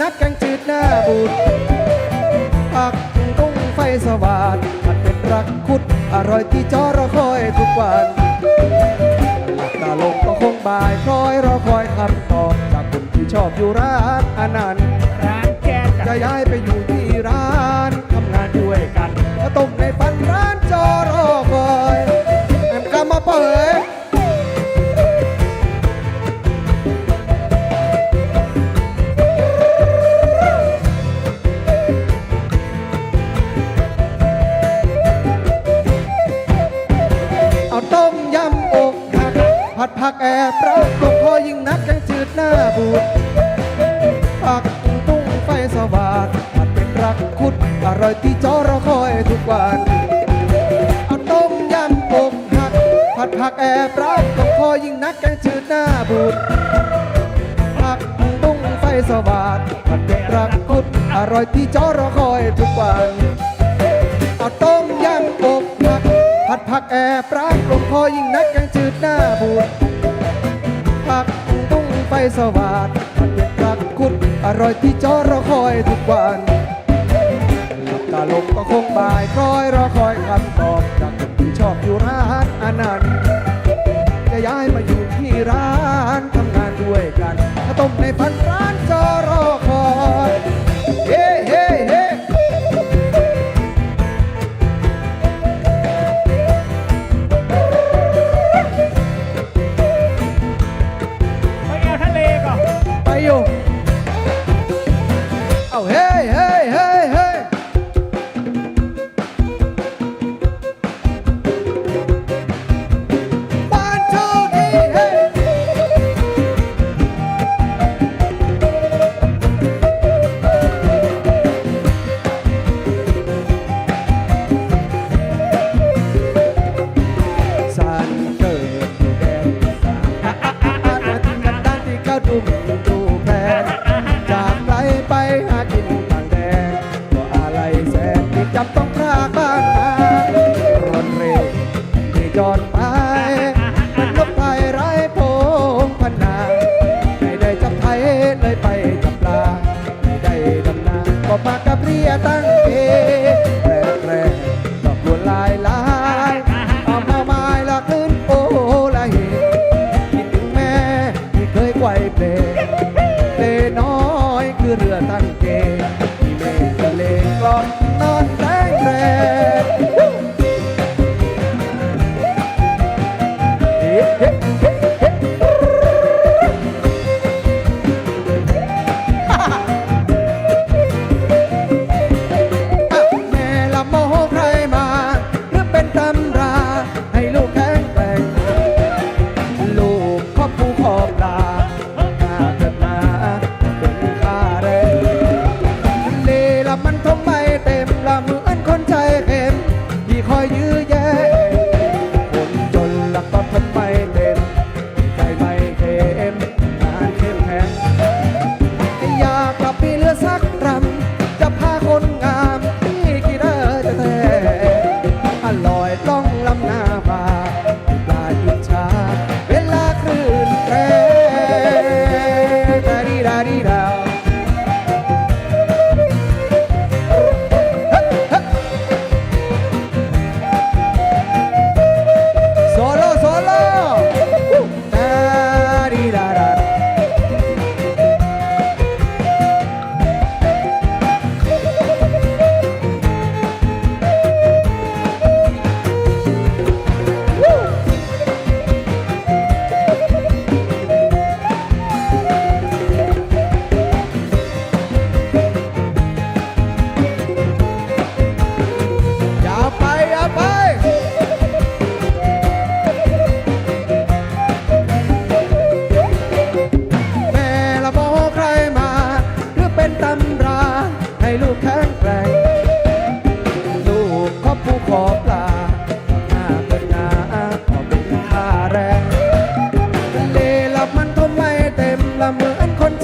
นักแกงจืดหน้าบูดผักตุ้งไฟสว่านผัดเป็นรักคุด อร่อยที่จอรอคอยทุกวันหลับตาลงก็คงบ่ายคล้อยรอคอยคำตอบจากคนที่ชอบอยู่ร้านอันนั้นร้านแกงกัจะนย้ายไปอยู่ที่ร้านทำงานด้วยกันก็ต้มในฝันร้านจอรอ ผักแอบรักก็พอยิ่งนักแกงจืดหน้าบูดผักตุ้งไฟสว่างผัดเป็นรักคุด อร่อยที่จอรอคอยทุกวันเอาต้มยำอกหัก ผัดผักแอบรักก็พอยิ่งนักแกงจืดหน้าบูดผักตุ้งไฟสว่างผัดเป็นรักคุด อร่อยที่จอรอคอยทุกวันเอาต้มยำอกหักผัดผักแอบรักลงคอยิ่งนักแกงจืดหน้าบูด สว่างผัดเป็นรักคุดอร่อยที่จอรอคอยทุกวันหลับตาลงก็คงบ่ายคล้อยรอคอยคำตอบจากคนที่ชอบอยู่ร้านอันนั้นจะย้ายมาอยู่ที่ร้านทำงานด้วยกันถ้าต้มในฝันร้านจอร เอ ที่จอดไป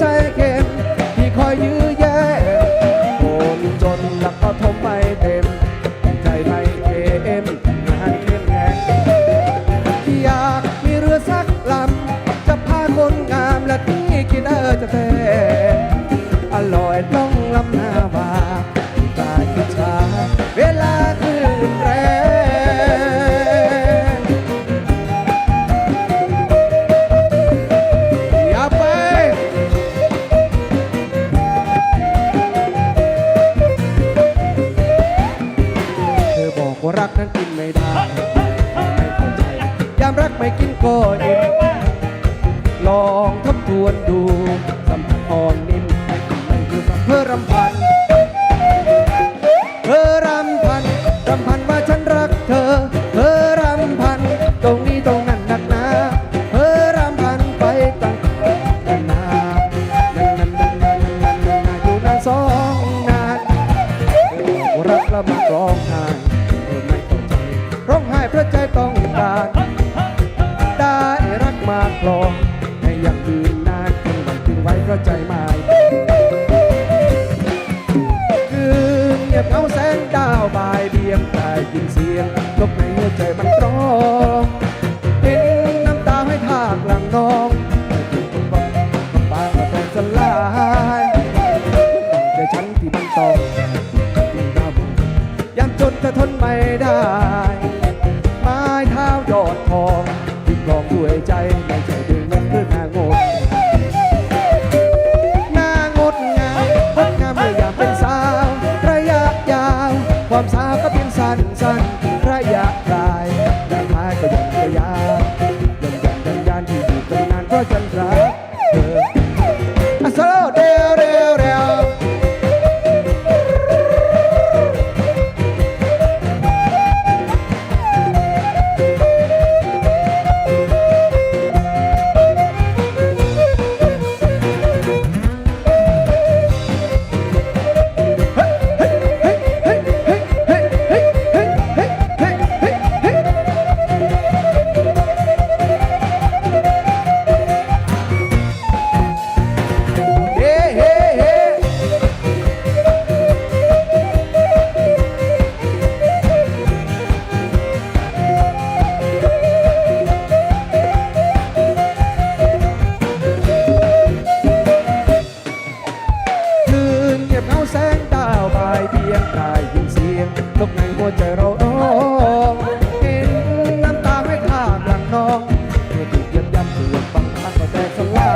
ใจเข็มที่คอยยื้อแย่โกงจนหลักก็ทมไปเต็ม ใจไปเอ็มงานเข้มแข็งอยากมีเรือสักลำ จะพาคนงามและที่กินเออจะเต็มอร่อยต้องลำหน้า ว่ารักนั้นกินไม่ได้ไม่เข้ใจยามรักไม่กินก็อิ่มลอง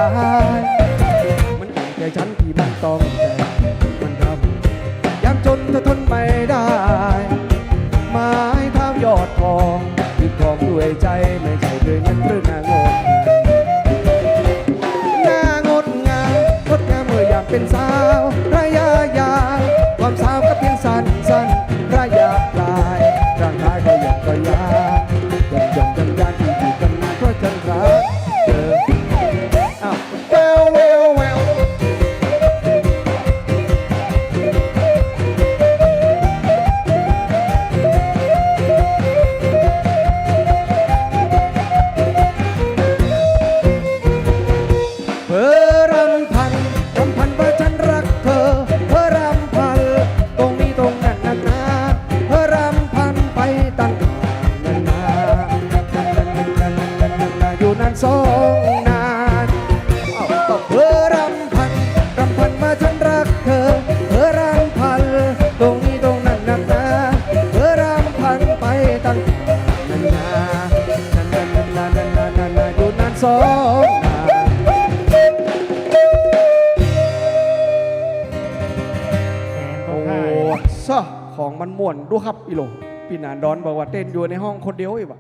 ายมันเป็นใจฉันที่มันต้องใจมันทำยามจนเธอทนไม่ได้ ไม้เท้ายอดทองคือทองด้วยใจไม่ใช่ด้วยเงินหรือหนางดนางดงามงดงามเมื่อยามเป็นสาว สองแส้อโอ้ซะของมันม่วนดูครับอีหลงปีหนานดอนบอกว่าเต้นอยู่ในห้องคนเดียวอีกว่ะ